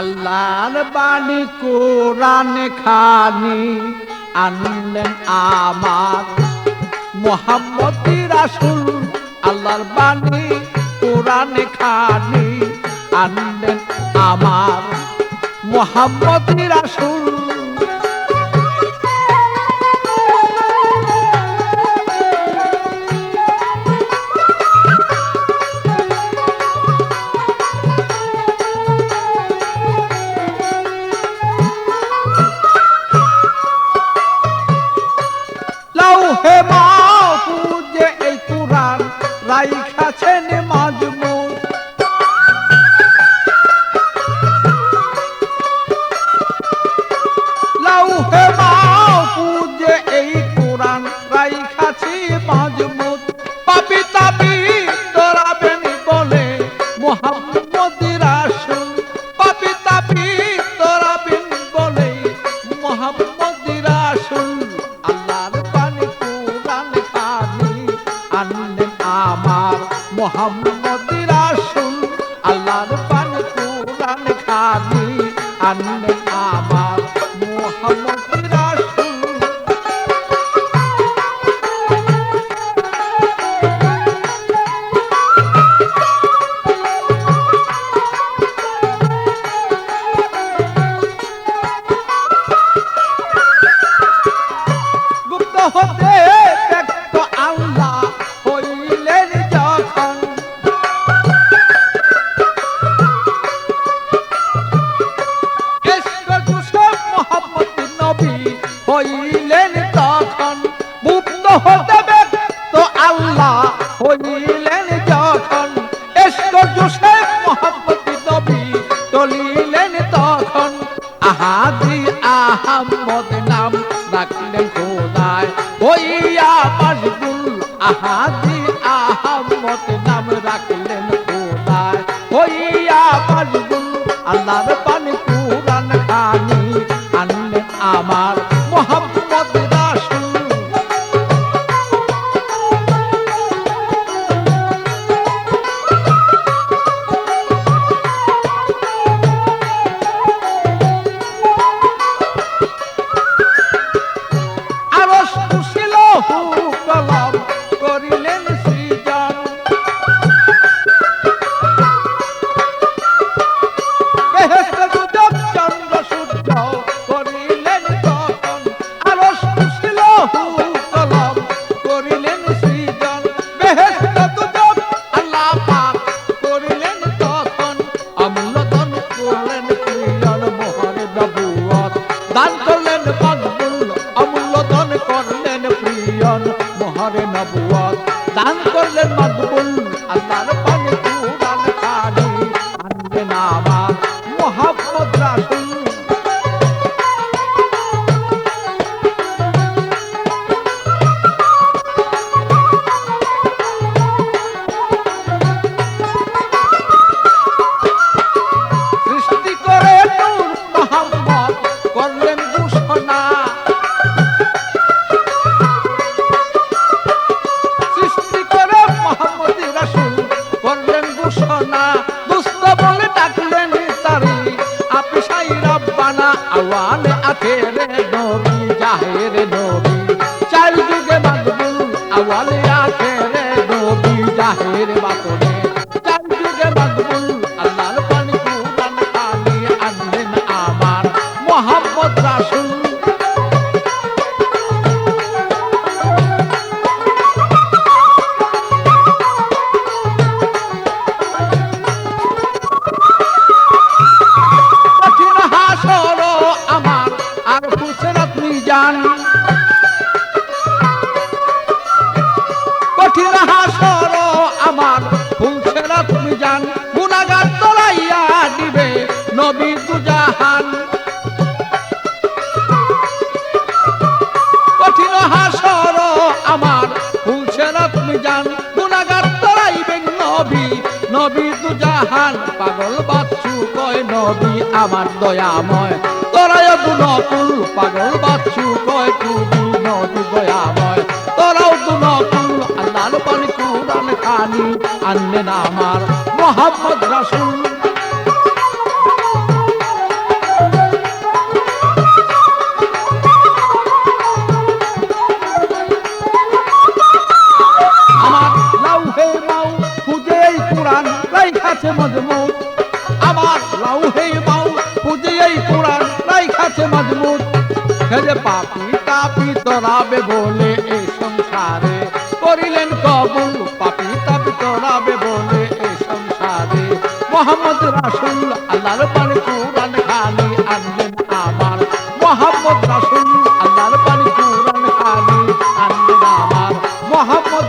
আল্লাহর বাণী কোরআন খানি আনলেন আমার। মোহাম্মতি রাসুল আল্লাহর বাণী কোরআন খানি আনলেন আমার। মোহাম্মতি রাসুল রাইখাছেন মাজমুন। মাও পূজে এই কুরআন রাইখাছি মাজমু পাপি তাপি তোরাবেন বলে মোহাম্মদ আমার মোহাম্মদ আসুন আল্লাহর পান কোরআন খানি আনলেন আমার আল্লাহ হইলেন যখন এসকে জোসেফ মোহাম্মদ নবী চলিলেন তখন। আহাদি আহমদ নাম রাখলেন খোদায় হইয়া মশগুল আহাদি আহমদ নাম রাখলেন খোদায় হইয়া মশগুল আল্লাহর নবুয়ত দান সাই রব্বানা আওয়ালে আখের নবী জাহের নবী। চার যুগে মাকবুল আওয়ালে আখেরে নবী জাহেরে কঠিন হাসর আমার পুছেন তুমি জান, গুণাগার তলাইয়া দিবে নবী দুজাহান। কঠিন হাসর আমার পুছেন আপনি জান নবী দুজাহান, পাগল বাচ্চু কয় নবী আমার দয়াময়। তোরাই নকুল পাগল বাচ্চু কয় তুমি নবী দয়াময়। তোরাও তু নকুল আল্লাহ পানি কুরান খানি আনলেন আমার মোহাম্মদ রাসূল যে পাপি তাপি তরাবে বলে এ সংসারে। করিলেন কবুল, পাপি তাপি তরাবে বলে এ সংসারে। মোহাম্মদ রাসুল, আল্লাহর পানি কুরান খালি আনলেন আমার। মোহাম্মদ রাসুল, আল্লাহর পানি কুরান খালি আনলেন আমার। মোহাম্মদ